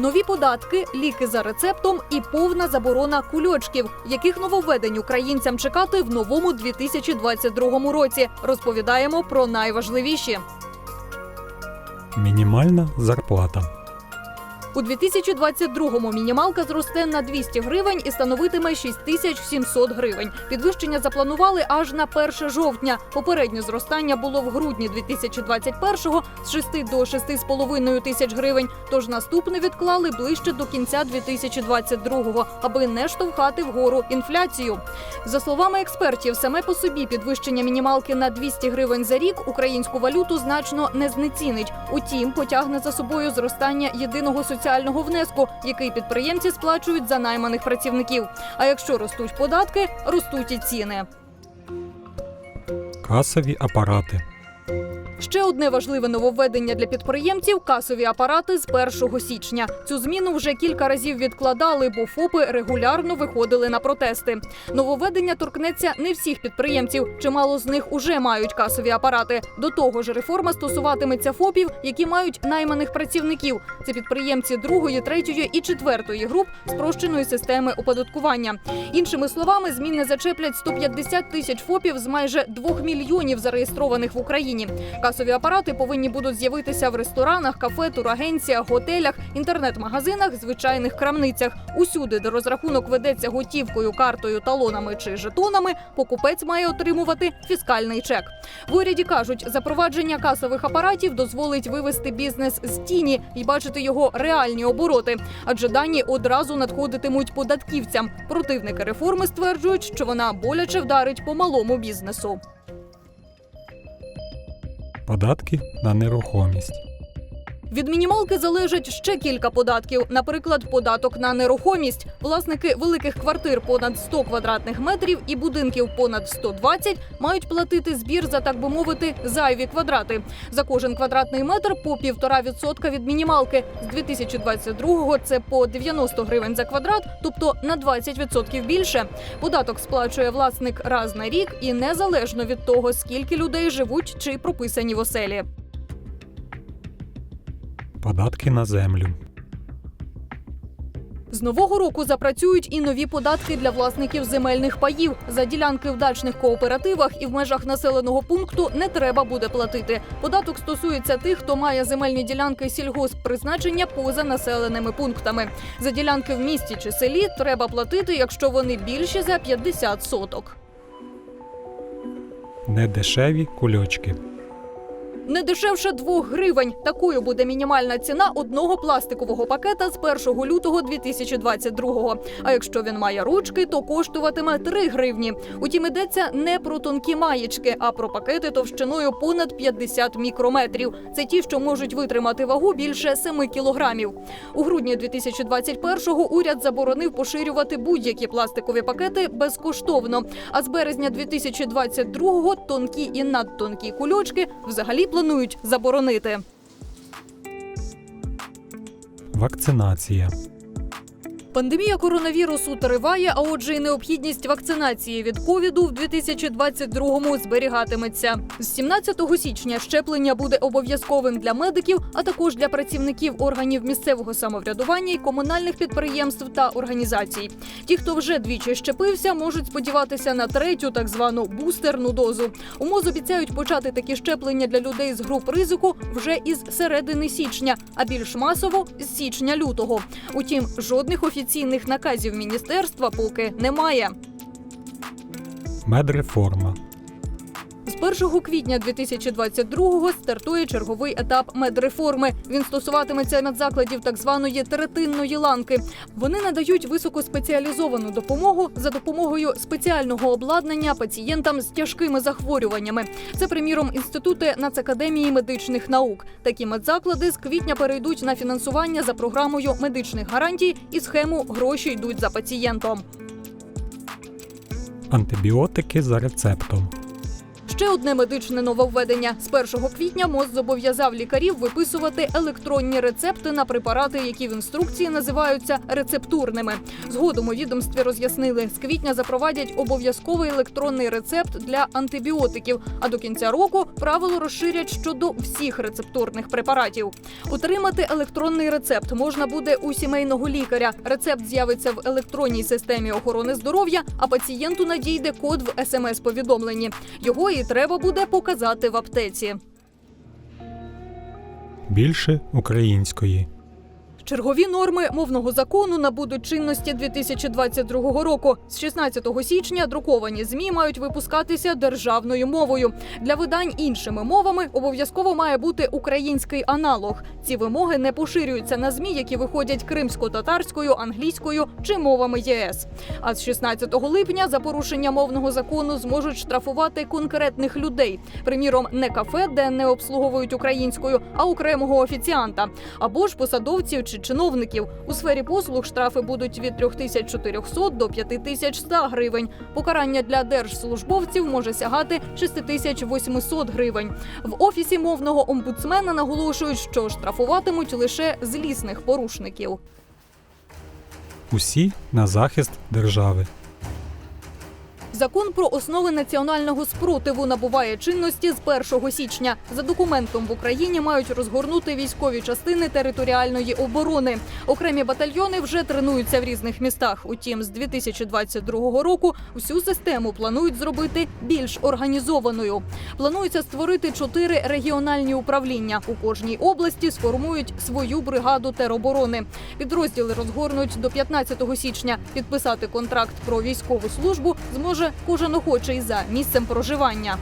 Нові податки, ліки за рецептом і повна заборона кульочків, яких нововведень українцям чекати в новому 2022 році. Розповідаємо про найважливіші. Мінімальна зарплата. У 2022-му мінімалка зросте на 200 гривень і становитиме 6700 гривень. Підвищення запланували аж на 1 жовтня. Попереднє зростання було в грудні 2021-го з 6 до 6,5 тисяч гривень. Тож наступне відклали ближче до кінця 2022-го, аби не штовхати вгору інфляцію. За словами експертів, саме по собі підвищення мінімалки на 200 гривень за рік українську валюту значно не знецінить. Утім, потягне за собою зростання єдиного соціального внеску, який підприємці сплачують за найманих працівників. А якщо ростуть податки, ростуть і ціни. Касові апарати. Ще одне важливе нововведення для підприємців касові апарати з 1 січня. Цю зміну вже кілька разів відкладали, бо ФОПи регулярно виходили на протести. Нововведення торкнеться не всіх підприємців. Чимало з них уже мають касові апарати. До того ж, реформа стосуватиметься ФОПів, які мають найманих працівників. Це підприємці другої, третьої і четвертої груп спрощеної системи оподаткування. Іншими словами, зміни зачеплять 150 тисяч ФОПів з майже 2 мільйонів зареєстрованих в Україні. Касові апарати повинні будуть з'явитися в ресторанах, кафе, турагенціях, готелях, інтернет-магазинах, звичайних крамницях. Усюди, де розрахунок ведеться готівкою, картою, талонами чи жетонами, покупець має отримувати фіскальний чек. В уряді кажуть, запровадження касових апаратів дозволить вивести бізнес з тіні і бачити його реальні обороти, адже дані одразу надходитимуть податківцям. Противники реформи стверджують, що вона боляче вдарить по малому бізнесу. Податки на нерухомість. Від мінімалки залежать ще кілька податків. Наприклад, податок на нерухомість. Власники великих квартир понад 100 квадратних метрів і будинків понад 120 мають платити збір за так би мовити зайві квадрати. За кожен квадратний метр по півтора відсотка від мінімалки. З 2022-го це по 90 гривень за квадрат, тобто на 20% більше. Податок сплачує власник раз на рік і незалежно від того, скільки людей живуть чи прописані в оселі. Податки на землю. З нового року запрацюють і нові податки для власників земельних паїв. За ділянки в дачних кооперативах і в межах населеного пункту не треба буде платити. Податок стосується тих, хто має земельні ділянки сільгосппризначення поза населеними пунктами. За ділянки в місті чи селі треба платити, якщо вони більші за 50 соток. Недешеві кульочки. Не дешевше 2 гривень. Такою буде мінімальна ціна одного пластикового пакета з 1 лютого 2022-го. А якщо він має ручки, то коштуватиме 3 гривні. Утім, йдеться не про тонкі маєчки, а про пакети товщиною понад 50 мікрометрів. Це ті, що можуть витримати вагу більше 7 кілограмів. У грудні 2021-го уряд заборонив поширювати будь-які пластикові пакети безкоштовно. А з березня 2022-го тонкі і надтонкі кульочки взагалі планують заборонити. Вакцинація. Пандемія коронавірусу триває, а отже, і необхідність вакцинації від ковіду в 2022-му зберігатиметься. З 17 січня щеплення буде обов'язковим для медиків, а також для працівників органів місцевого самоврядування і комунальних підприємств та організацій. Ті, хто вже двічі щепився, можуть сподіватися на третю, так звану бустерну дозу. У МОЗ обіцяють почати такі щеплення для людей з груп ризику вже із середини січня, а більш масово з січня-лютого. Утім, жодних офіційних наказів міністерства поки немає. Медреформа. З 1 квітня 2022-го стартує черговий етап медреформи. Він стосуватиметься медзакладів так званої третинної ланки. Вони надають високоспеціалізовану допомогу за допомогою спеціального обладнання пацієнтам з тяжкими захворюваннями. Це, приміром, інститути Нацакадемії медичних наук. Такі медзаклади з квітня перейдуть на фінансування за програмою медичних гарантій і схему гроші йдуть за пацієнтом. Антибіотики за рецептом. Ще одне медичне нововведення. З 1 квітня МОЗ зобов'язав лікарів виписувати електронні рецепти на препарати, які в інструкції називаються рецептурними. Згодом у відомстві роз'яснили, з квітня запровадять обов'язковий електронний рецепт для антибіотиків. А до кінця року правило розширять щодо всіх рецептурних препаратів. Отримати електронний рецепт можна буде у сімейного лікаря. Рецепт з'явиться в електронній системі охорони здоров'я, а пацієнту надійде код в смс-повідомленні. Його і треба буде показати в аптеці. Більше української. Чергові норми мовного закону набудуть чинності 2022 року. З 16 січня друковані змі мають випускатися державною мовою. Для видань іншими мовами обов'язково має бути український аналог. Ці вимоги не поширюються на змі, які виходять кримсько-татарською, англійською чи мовами ЄС. А з 16 липня за порушення мовного закону зможуть штрафувати конкретних людей. Приміром, не кафе, де не обслуговують українською, а окремого офіціанта, або ж посадовців чи чиновників. У сфері послуг штрафи будуть від 3400 до 5100 гривень. Покарання для держслужбовців може сягати 6800 гривень. В офісі мовного омбудсмена наголошують, що штрафуватимуть лише злісних порушників. Усі на захист держави. Закон про основи національного спротиву набуває чинності з 1 січня. За документом в Україні мають розгорнути військові частини територіальної оборони. Окремі батальйони вже тренуються в різних містах. Утім, з 2022 року всю систему планують зробити більш організованою. Планується створити чотири регіональні управління. У кожній області сформують свою бригаду тероборони. Підрозділи розгорнуть до 15 січня. Підписати контракт про військову службу зможе кожен охочий за місцем проживання.